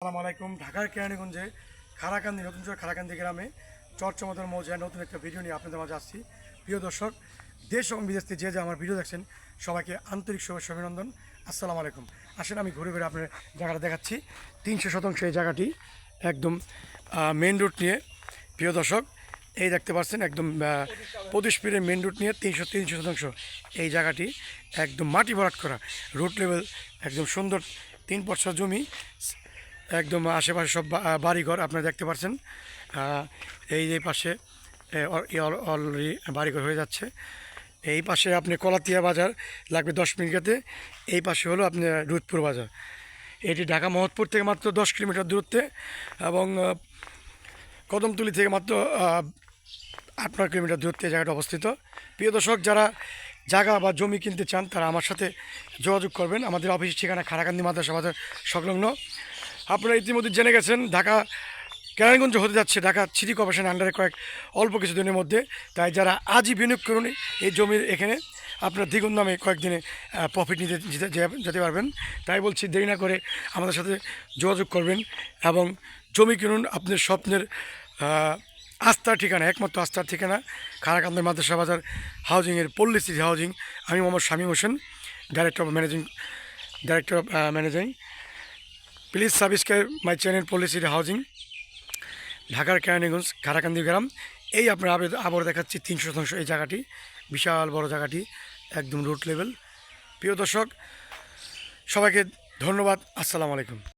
আসসালামু আলাইকুম। ঢাকার কেরানীগঞ্জে খারাকান্দি নতুন শহর খারাকান্দি গ্রামে চরচমদর মৌজায় নতুন একটা ভিডিও নিয়ে আপনাদের মাঝে আসছি। প্রিয় দর্শক, দেশ এবং বিদেশ থেকে যে যে আমার ভিডিও দেখছেন, সবাইকে আন্তরিক শুভেচ্ছা, অভিনন্দন। আসসালামু আলাইকুম। আসেন, আমি ঘুরে ঘুরে আপনার জায়গাটা দেখাচ্ছি। তিনশো শতাংশ এই জায়গাটি একদম মেন রুট নিয়ে। প্রিয় দর্শক, এই দেখতে পাচ্ছেন একদম পদুষপীরের মেন রুট নিয়ে তিনশো তিনশো শতাংশ এই জায়গাটি একদম মাটি ভরাট করা। রুট লেভেল একদম সুন্দর, তিন পর্ষা জমি একদম আশেপাশে সব বাড়িঘর আপনারা দেখতে পাচ্ছেন এই যে পাশে অলরেডি বাড়িঘর হয়ে যাচ্ছে। এই পাশে আপনি কলাতিয়া বাজার লাগবে দশ মিনিট এই পাশে হলো আপনি রুদপুর বাজার। এটি ঢাকা মহৎপুর থেকে মাত্র দশ কিলোমিটার দূরত্বে এবং কদমতলি থেকে মাত্র আট, নয় কিলোমিটার দূরত্বে জায়গাটা অবস্থিত। প্রিয় দর্শক, যারা জায়গা বা জমি কিনতে চান, তারা আমার সাথে যোগাযোগ করবেন। আমাদের অফিসের ঠিকানা খারাকান্দি মাদ্রাসা বাজার সংলগ্ন। আপনারা ইতিমধ্যে জেনে গেছেন, ঢাকা কেরানীগঞ্জ হতে যাচ্ছে ঢাকা সিটি কর্পোরেশনের আন্ডারে কয়েক অল্প কিছুদিনের মধ্যে। তাই যারা আজই বিনিয়োগ করুন, এই জমির এখানে আপনার দ্বিগুণ দামে কয়েকদিনে প্রফিট নিতে যেতে- যেতে পারবেন তাই বলছি, দেরি না করে আমাদের সাথে যোগাযোগ করবেন এবং জমি কিনুন আপনার স্বপ্নের আস্থার ঠিকানা, একমাত্র আস্থার ঠিকানা খারাকান্দের মাদ্রাসা বাজার হাউজিংয়ের পল্লী সিটি হাউজিং আমি Mohammad Shamim Hossain director of managing director of managing please subscribe my channel policy housing ঢাকার কেরানীগঞ্জ খারাকান্দি গ্রাম এই আপনার আবার দেখাচ্ছি তিনশো শতাংশ এই জায়গাটি, বিশাল বড় জায়গাটি, একদম রুট লেভেল প্রিয় দর্শক, সবাইকে ধন্যবাদ, আসসালামু আলাইকুম।